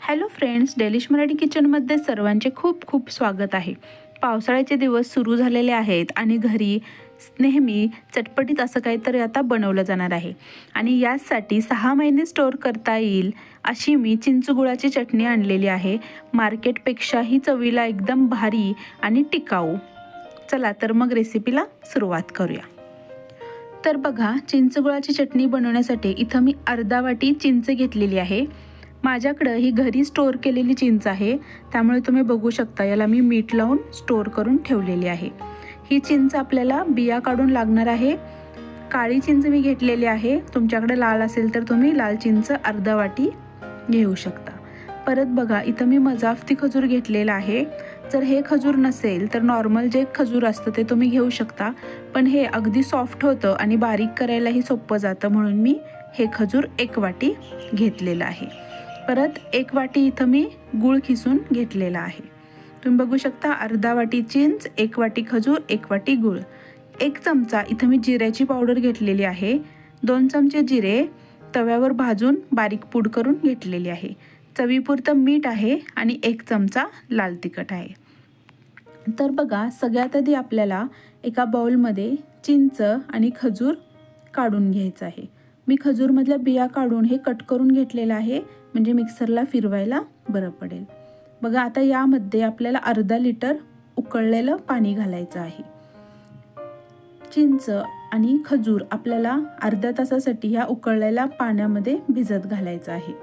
Hello friends delish Marathi किचनमध्ये सर्वांचे खूप खूप स्वागत आहे. पावसाळ्याचे दिवस सुरू झालेले आहेत आणि घरी नेहमी चटपटीत असं काहीतरी आता बनवलं जाणार आहे. आणि यासाठी सहा महिने स्टोअर करता येईल अशी मी चिंचगुळाची चटणी आणलेली आहे. मार्केटपेक्षाही चवीला एकदम भारी आणि टिकाऊ. चला तर मग रेसिपीला सुरुवात करूया. तर बघा चिंचगुळाची चटणी बनवण्यासाठी इथं मी अर्धा वाटी चिंच घेतलेली आहे. माझ्याकडं ही घरी स्टोअर केलेली चिंच आहे. त्यामुळे तुम्ही बघू शकता याला मी मीठ लावून स्टोअर करून ठेवलेली आहे. ही चिंच आपल्याला बिया काढून लागणार आहे. काळी चिंच मी घेतलेली आहे. तुमच्याकडे लाल असेल तर तुम्ही लाल चिंच अर्धा वाटी घेऊ शकता. परत बघा इथं मी मजाफती खजूर घेतलेला आहे. जर हे खजूर नसेल तर नॉर्मल जे खजूर असतं ते तुम्ही घेऊ शकता. पण हे अगदी सॉफ्ट होतं आणि बारीक करायलाही सोपं जातं म्हणून मी हे खजूर एक वाटी घेतलेलं आहे. परत एक वाटी इथं मी गूळ खिसून घेतलेला आहे. तुम्ही बघू शकता अर्धा वाटी चिंच एक वाटी खजूर एक वाटी गूळ. एक चमचा इथं मी जिऱ्याची पावडर घेतलेली आहे. दोन चमचे जिरे तव्यावर भाजून बारीक पूड करून घेतलेली आहे. चवीपुरतं मीठ आहे आणि एक चमचा लाल तिखट आहे. तर बघा सगळ्यात आधी आपल्याला एका बाऊलमध्ये चिंच आणि खजूर काढून घ्यायचं आहे. मी खजूरमधल्या बिया काढून हे कट करून घेतलेलं आहे म्हणजे मिक्सरला फिरवायला बरं पडेल. बघा आता यामध्ये आपल्याला अर्धा लिटर उकळलेलं पाणी घालायचं आहे. चिंच आणि खजूर आपल्याला अर्ध्या तासासाठी ह्या उकळलेल्या पाण्यामध्ये भिजत घालायचं आहे.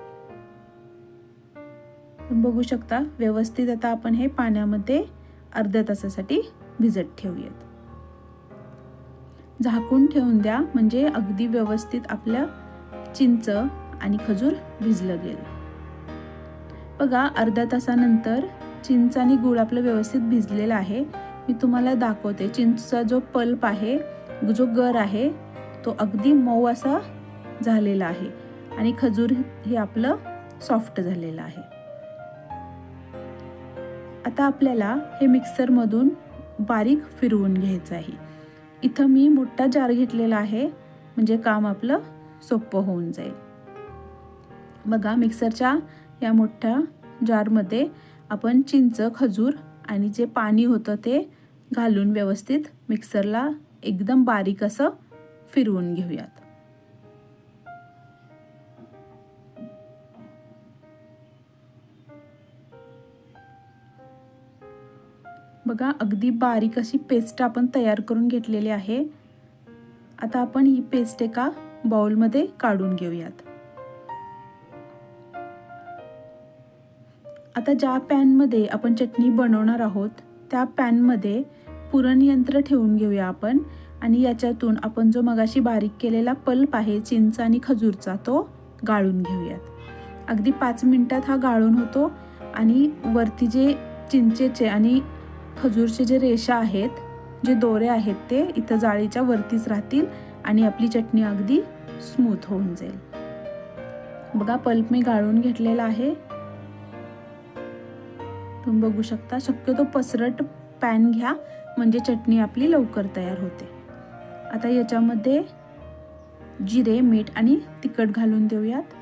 बघू शकता व्यवस्थित आता आपण हे पाण्यामध्ये अर्ध्या तासासाठी भिजत ठेवूयात. झाकून ठेवून द्या म्हणजे अगदी व्यवस्थित आपल्या चिंच आणि खजूर भिजलं गेलं. बघा अर्ध्या तासानंतर चिंच आणि गूळ आपलं व्यवस्थित भिजलेलं आहे. मी तुम्हाला दाखवते चिंचचा जो पल्प आहे जो गर आहे तो अगदी मऊ असा झालेला आहे. आणि खजूर हे आपलं सॉफ्ट झालेलं आहे. आता आपल्याला हे मिक्सरमधून बारीक फिरवून घ्यायचं आहे. इथं मी मोठा जार घेतलेला आहे म्हणजे काम आपलं सोपं होऊन जाईल. बघा मिक्सरच्या या मोठ्या जारमध्ये आपण चिंच खजूर आणि जे पाणी होतं ते घालून व्यवस्थित मिक्सरला एकदम बारीक असं फिरवून घेऊयात. बघा अगदी बारीक अशी पेस्ट आपण तयार करून घेतलेली आहे. आता आपण ही पेस्ट एका बाउलमध्ये काढून घेऊयात. आता ज्या पॅनमध्ये आपण चटणी बनवणार आहोत त्या पॅनमध्ये पुरणयंत्र ठेवून घेऊया आपण आणि याच्यातून आपण जो मगाशी बारीक केलेला पल्प आहे चिंच आणि खजूरचा तो गाळून घेऊयात. अगदी पाच मिनटात हा गाळून होतो आणि वरती जे चिंचेचे आणि खजूरचे जे रेषा आहेत जे दोरे आहेत ते इथं जाळीच्या वरतीच राहतील आणि आपली चटणी अगदी स्मूथ होऊन जाईल. बघा पल्प मी गाळून घेतलेला आहे. तुम्ही बघू शकता शक्यतो पसरट पॅन घ्या म्हणजे चटणी आपली लवकर तयार होते. आता याच्यामध्ये जिरे मीठ आणि तिखट घालून देऊयात.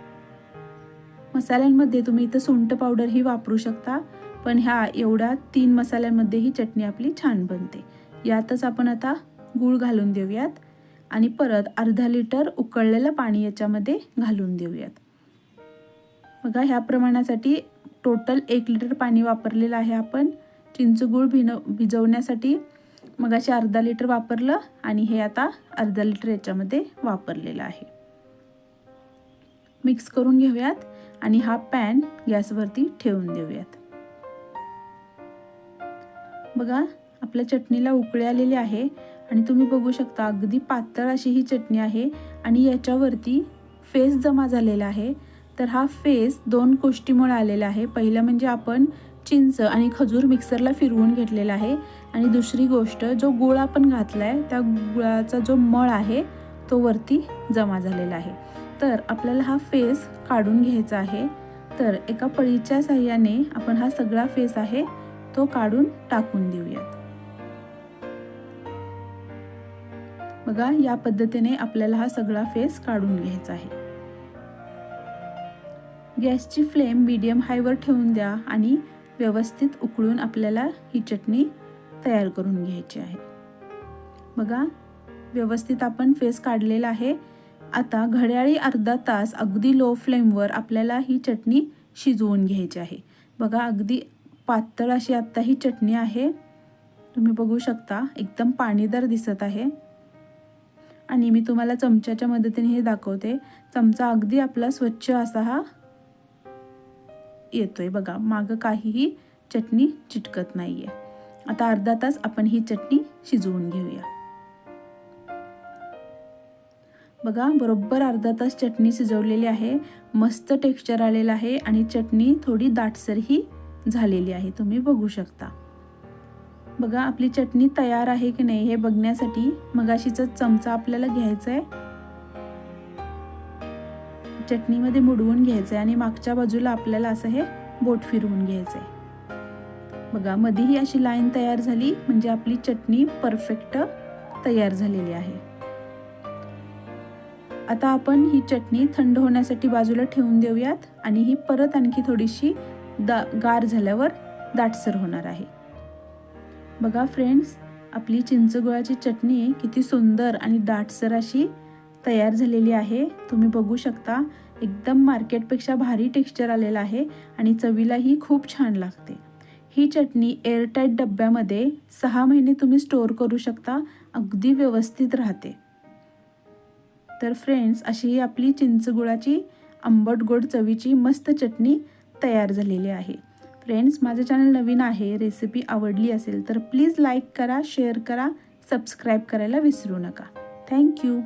मसाल्यांमध्ये तुम्ही इथं सुंट पावडर ही वापरू शकता. पण ह्या एवढ्या तीन मसाल्यांमध्ये ही चटणी आपली छान बनते. यातच आपण आता गूळ घालून देऊयात आणि परत अर्धा लिटर उकळलेलं पाणी याच्यामध्ये घालून देऊयात. बघा ह्या प्रमाणासाठी टोटल एक लिटर पाणी वापरलेलं आहे आपण. चिंचगूळ भिन भिजवण्यासाठी मग असे अर्धा लिटर वापरलं आणि हे आता अर्धा लिटर याच्यामध्ये वापरलेलं आहे. मिक्स करून घेऊयात आणि हा पॅन गॅसवरती ठेवून देऊयात. बघा आपल्या चटणीला उकळी आलेली आहे आणि तुम्ही बघू शकता अगदी पातळ अशी ही चटणी आहे आणि याच्यावरती फेस जमा झालेला आहे. तर हा फेस दोन गोष्टीमुळे आलेला आहे. पहिलं म्हणजे आपण चिंच आणि खजूर मिक्सरला फिरवून घेतलेला आहे आणि दुसरी गोष्ट जो गुळ आपण घातला आहे त्या गुळाचा जो मळ आहे तो वरती जमा झालेला आहे. तर आपल्याला हा फेस काढून घ्यायचा आहे. तर एका पळीच्या साह्याने आपण हा सगळा फेस आहे तो काढून टाकून देऊयात. बघा या पद्धतीने आपल्याला हा सगळा फेस काढून घ्यायचा आहे. गॅसची फ्लेम मीडियम हायवर ठेवून द्या आणि व्यवस्थित उकळून आपल्याला ही चटणी तयार करून घ्यायची आहे. बघा व्यवस्थित आपण फेस काढलेला आहे. आता घड्याळी अर्धा तास अगदी लो फ्लेमवर आपल्याला ही चटणी शिजवून घ्यायची आहे. बघा अगदी पातळ अशी आत्ता ही चटणी आहे. तुम्ही बघू शकता एकदम पाणीदार दिसत आहे. आणि मी तुम्हाला चमच्याच्या मदतीने हे दाखवते. चमचा अगदी आपला स्वच्छ असा हा येतोय बघा. मागं काहीही चटणी चिटकत नाही आहे आता अर्धा तास आपण ही चटणी शिजवून घेऊया. बघा बरोबर अर्धा तास चटणी शिजवलेली आहे. मस्त टेक्स्चर आलेलं आहे आणि चटणी थोडी दाटसरही झालेली आहे. तुम्ही बघू शकता. बघा आपली चटणी तयार आहे की नाही हे बघण्यासाठी मगाशीचा चमचा आपल्याला घ्यायचा आहे चटणीमध्ये मुडवून घ्यायचं आहे आणि मागच्या बाजूला आपल्याला असं हे बोट फिरवून घ्यायचं आहे बघा मध्येही अशी लाईन तयार झाली म्हणजे आपली चटणी परफेक्ट तयार झालेली आहे. आता आपण ही चटणी थंड होण्यासाठी बाजूला ठेवून देऊयात आणि ही परत आणखी थोडीशी दा गार झाल्यावर दाटसर होणार आहे. बघा फ्रेंड्स आपली चिंचगुळाची चटणी किती सुंदर आणि दाटसर अशी तयार झालेली आहे. तुम्ही बघू शकता एकदम मार्केटपेक्षा भारी टेक्स्चर आलेलं आहे आणि चवीलाही खूप छान लागते. ही चटणी एअरटाईट डब्यामध्ये सहा महिने तुम्ही स्टोअर करू शकता अगदी व्यवस्थित राहते. तर फ्रेंड्स अशी ही आपली चिंचगुळाची आंबट गोड चवीची मस्त चटणी तयार झालेले आहे. फ्रेंड्स माझं चॅनल नवीन आहे रेसिपी आवडली असेल तर प्लीज लाईक करा शेअर करा सबस्क्राईब करायला विसरू नका. थँक्यू